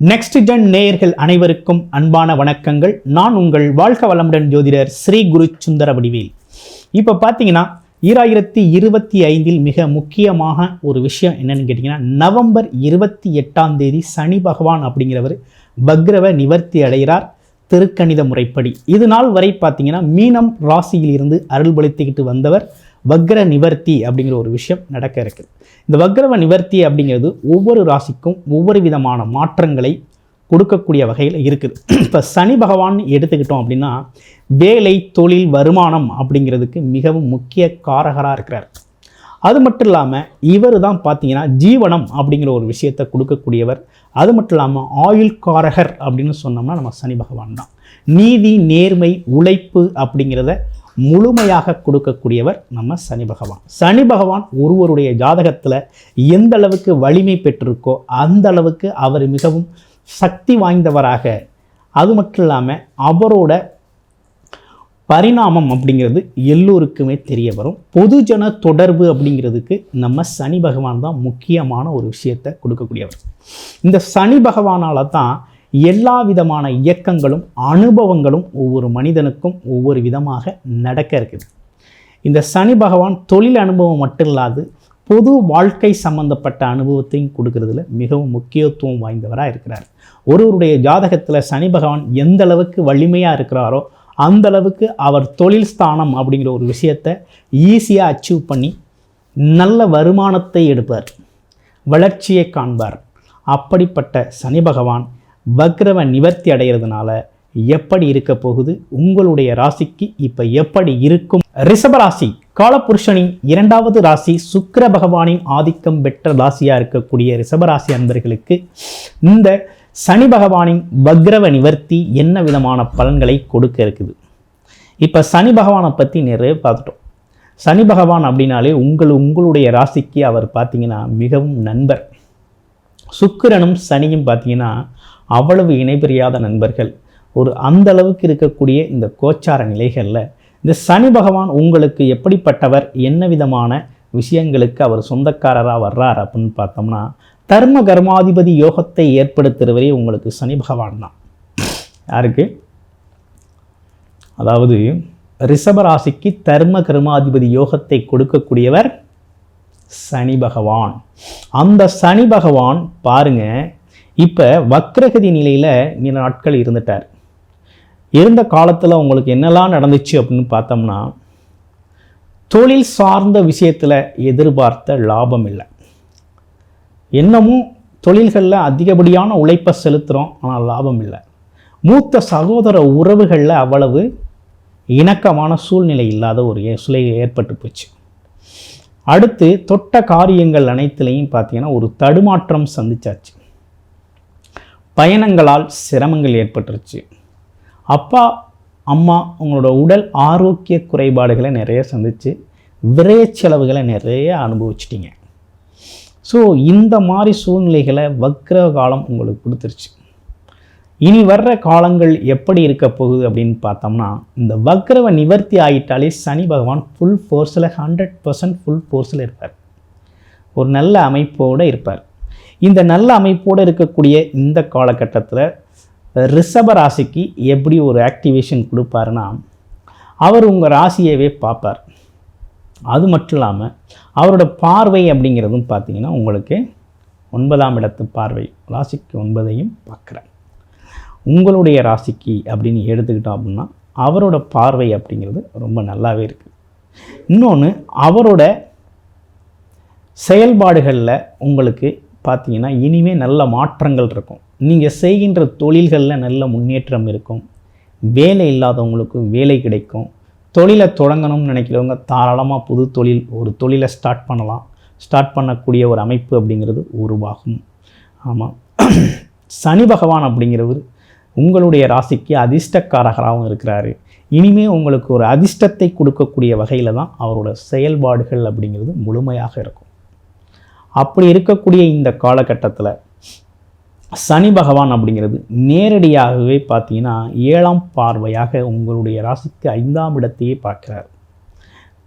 Next gen நேயர்கள் அனைவருக்கும் அன்பான வணக்கங்கள். நான் உங்கள் வாழ்க வளமுடன் ஜோதிடர் ஸ்ரீ குரு சுந்தர வடிவேல். இப்போ பார்த்தீங்கன்னா ஈராயிரத்தி இருபத்தி ஐந்தில் மிக முக்கியமாக ஒரு விஷயம் என்னன்னு கேட்டிங்கன்னா நவம்பர் இருபத்தி எட்டாம் தேதி சனி பகவான் அப்படிங்கிறவர் பக்ரவ நிவர்த்தி அடைகிறார். திருக்கணித முறைப்படி. இது நாள் வரை பார்த்தீங்கன்னா மீனம் ராசியிலிருந்து அருள்பளித்துக்கிட்டு வந்தவர் வக்ர நிவர்த்தி அப்படிங்கிற ஒரு விஷயம் நடக்க இருக்குது. இந்த வக்ரவ நிவர்த்தி அப்படிங்கிறது ஒவ்வொரு ராசிக்கும் ஒவ்வொரு விதமான மாற்றங்களை கொடுக்கக்கூடிய வகையில் இருக்குது. இப்போ சனி பகவான் எடுத்துக்கிட்டோம் அப்படின்னா வேலை தொழில் வருமானம் அப்படிங்கிறதுக்கு மிகவும் முக்கிய காரகராக இருக்கிறார். அது மட்டும் இல்லாமல் இவர் தான் பார்த்தீங்கன்னா ஜீவனம் அப்படிங்கிற ஒரு விஷயத்தை கொடுக்கக்கூடியவர். அது மட்டும் இல்லாமல் ஆயுள் காரகர் அப்படின்னு சொன்னோம்னா நம்ம சனி பகவான் தான். நீதி நேர்மை உழைப்பு அப்படிங்கிறத முழுமையாக கொடுக்கக்கூடியவர் நம்ம சனி பகவான். சனி பகவான் ஒருவருடைய ஜாதகத்தில் எந்த அளவுக்கு வலிமை பெற்றிருக்கோ அந்த அளவுக்கு அவர் மிகவும் சக்தி வாய்ந்தவராக. அது மட்டும் இல்லாமல் அவரோட பரிணாமம் அப்படிங்கிறது எல்லோருக்குமே தெரிய வரும். பொதுஜன தொடர்பு அப்படிங்கிறதுக்கு நம்ம சனி பகவான் தான் முக்கியமான ஒரு விஷயத்தை கொடுக்கக்கூடியவர். இந்த சனி பகவானால் தான் எல்லா விதமான இயக்கங்களும் அனுபவங்களும் ஒவ்வொரு மனிதனுக்கும் ஒவ்வொரு விதமாக நடக்க இருக்குது. இந்த சனி பகவான் தொழில் அனுபவம் மட்டும் இல்லாது பொது வாழ்க்கை சம்பந்தப்பட்ட அனுபவத்தையும் கொடுக்கறதுல மிகவும் முக்கியத்துவம் வாய்ந்தவராக இருக்கிறார். ஒருவருடைய ஜாதகத்தில் சனி பகவான் எந்த அளவுக்கு வலிமையாக இருக்கிறாரோ அந்த அளவுக்கு அவர் தொழில் ஸ்தானம் அப்படிங்கிற ஒரு விஷயத்தை ஈஸியாக அச்சீவ் பண்ணி நல்ல வருமானத்தை எடுப்பார். வளர்ச்சியை காண்பார். அப்படிப்பட்ட சனி பகவான் வக்ரவ நிவர்த்தி அடைகிறதுனால எப்படி இருக்க போகுது? உங்களுடைய ராசிக்கு இப்போ எப்படி இருக்கும்? ரிஷபராசி காலபுருஷனின் இரண்டாவது ராசி சுக்கர பகவானின் ஆதிக்கம் பெற்ற ராசியாக இருக்கக்கூடிய ரிஷபராசி அன்பர்களுக்கு இந்த சனி பகவானின் வக்ரவ நிவர்த்தி என்ன விதமான பலன்களை கொடுக்க இருக்குது? இப்போ சனி பகவானை பற்றி நிறைய பார்த்துட்டோம். சனி பகவான் அப்படின்னாலே உங்கள் உங்களுடைய ராசிக்கு அவர் பார்த்தீங்கன்னா மிகவும் நண்பர். சுக்கிரனும் சனியும் பார்த்தீங்கன்னா அவ்வளவு இணைபிரியாத நண்பர்கள். ஒரு அந்த அளவுக்கு இருக்கக்கூடிய இந்த கோச்சார நிலைகளில் இந்த சனி பகவான் உங்களுக்கு எப்படிப்பட்டவர்? என்ன விதமான விஷயங்களுக்கு அவர் சொந்தக்காரராக வர்றார் அப்படின்னு பார்த்தோம்னா தர்ம கர்மாதிபதி யோகத்தை ஏற்படுத்துகிறவரே உங்களுக்கு சனி பகவான் தான். யாருக்கு? அதாவது ரிஷபராசிக்கு தர்ம கர்மாதிபதி யோகத்தை கொடுக்கக்கூடியவர் சனி பகவான். அந்த சனி பகவான் பாருங்க இப்போ வக்ரகதி நிலையில் நீண்ட நாட்கள் இருந்துட்டார். இருந்த காலத்தில் உங்களுக்கு என்னெல்லாம் நடந்துச்சு அப்படின்னு பார்த்தோம்னா தொழில் சார்ந்த விஷயத்தில் எதிர்பார்த்த லாபம் இல்லை. என்னமும் தொழில்களில் அதிகப்படியான உழைப்பை செலுத்துகிறோம் ஆனால் லாபம் இல்லை. மூத்த சகோதர உறவுகளில் அவ்வளவு இணக்கமான சூழ்நிலை இல்லாத ஒரு ஏ- ஏற்பட்டு போச்சு. அடுத்து தொட்ட காரியங்கள் அனைத்துலேயும் பார்த்தீங்கன்னா ஒரு தடுமாற்றம் சந்திச்சாச்சு. பயணங்களால் சிரமங்கள் ஏற்பட்டுருச்சு. அப்பா அம்மா உங்களோட உடல் ஆரோக்கிய குறைபாடுகளை நிறைய சந்தித்து விரைய செலவுகளை நிறைய அனுபவிச்சிட்டிங்க. ஸோ இந்த மாதிரி சூழ்நிலைகளை வக்ர காலம் உங்களுக்கு கொடுத்துருச்சு. இனி வர்ற காலங்கள் எப்படி இருக்க போகுது அப்படின்னு பார்த்தோம்னா இந்த வக்ரவ நிவர்த்தி ஆகிட்டாலே சனி பகவான் ஃபுல் ஃபோர்ஸில் ஹண்ட்ரட் பர்சன்ட் ஃபுல் ஃபோர்ஸில் இருப்பார். ஒரு நல்ல அமைப்போடு இருப்பார். இந்த நல்ல அமைப்போடு இருக்கக்கூடிய இந்த காலகட்டத்தில் ரிஷப ராசிக்கு எப்படி ஒரு ஆக்டிவேஷன் கொடுப்பாருன்னா அவர் உங்கள் ராசியவே பார்ப்பார். அது மட்டும் இல்லாமல் அவரோட பார்வை அப்படிங்கிறதும் பார்த்தீங்கன்னா உங்களுக்கு ஒன்பதாம் இடத்து பார்வை ராசிக்கு ஒன்பதையும் பார்க்குறார். உங்களுடைய ராசிக்கு அப்படின்னு எடுத்துக்கிட்டோம் அப்படின்னா அவரோட பார்வை அப்படிங்கிறது ரொம்ப நல்லாவே இருக்குது இன்னொன்று அவரோட செயல்பாடுகளில் உங்களுக்கு பார்த்தீங்கன்னா இனிமேல் நல்ல மாற்றங்கள் இருக்கும். நீங்கள் செய்கின்ற தொழில்களில் நல்ல முன்னேற்றம் இருக்கும். வேலை இல்லாதவங்களுக்கு வேலை கிடைக்கும். தொழிலை தொடங்கணும்னு நினைக்கிறவங்க தாராளமாக புது தொழில் ஒரு தொழிலை ஸ்டார்ட் பண்ணலாம். ஸ்டார்ட் பண்ணக்கூடிய ஒரு அமைப்பு அப்படிங்கிறது உருவாகும். ஆமாம் சனி பகவான் அப்படிங்கிறவர் உங்களுடைய ராசிக்கு அதிர்ஷ்டக்காரகராகவும் இருக்கிறாரு. இனிமே உங்களுக்கு ஒரு அதிர்ஷ்டத்தை கொடுக்கக்கூடிய வகையில் தான் அவரோட செயல்பாடுகள் அப்படிங்கிறது முழுமையாக இருக்கும். அப்படி இருக்கக்கூடிய இந்த காலகட்டத்தில் சனி பகவான் அப்படிங்கிறது நேரடியாகவே பார்த்தீங்கன்னா ஏழாம் பார்வையாக உங்களுடைய ராசிக்கு ஐந்தாம் இடத்தையே பார்க்குறார்.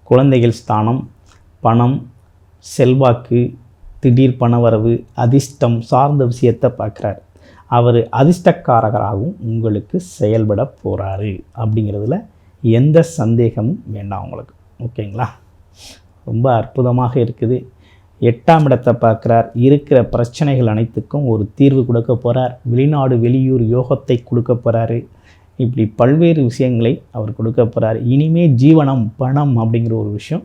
குழந்தைகள் ஸ்தானம் பணம் செல்வாக்கு திடீர் பணவரவு அதிர்ஷ்டம் சார்ந்த விஷயத்தை பார்க்குறார். அவர் அதிர்ஷ்டக்காரகராகவும் உங்களுக்கு செயல்பட போகிறாரு அப்படிங்கிறதுல எந்த சந்தேகமும் வேண்டாம் உங்களுக்கு. ஓகேங்களா? ரொம்ப அற்புதமாக இருக்குது. எட்டாம் இடத்தை பார்க்குறார். இருக்கிற பிரச்சனைகள் அனைத்துக்கும் ஒரு தீர்வு கொடுக்க போகிறார் வெளிநாடு வெளியூர் யோகத்தை கொடுக்க போகிறாரு இப்படி பல்வேறு விஷயங்களை அவர் கொடுக்க போகிறார் இனிமே ஜீவனம் பணம் அப்படிங்கிற ஒரு விஷயம்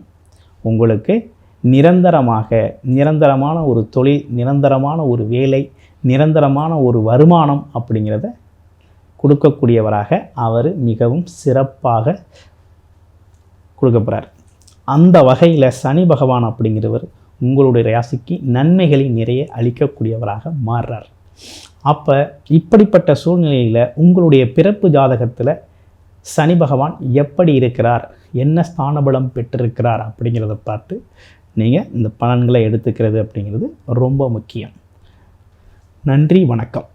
உங்களுக்கு நிரந்தரமாக நிரந்தரமான ஒரு தொழில் நிரந்தரமான ஒரு வேலை நிரந்தரமான ஒரு வருமானம் அப்படிங்கிறத கொடுக்கக்கூடியவராக அவர் மிகவும் சிறப்பாக கொடுக்க போகிறார் அந்த வகையில் சனி பகவான் அப்படிங்கிறவர் உங்களுடைய ராசிக்கு நன்மைகளை நிறைய அளிக்கக்கூடியவராக மாறுறார். அப்போ இப்படிப்பட்ட சூழ்நிலையில் உங்களுடைய பிறப்பு ஜாதகத்தில் சனி பகவான் எப்படி இருக்கிறார்? என்ன ஸ்தானபலம் பெற்றிருக்கிறார் அப்படிங்கிறத பார்த்து நீங்கள் இந்த பலன்களை எடுத்துக்கிறது அப்படிங்கிறது ரொம்ப முக்கியம். நன்றி வணக்கம்.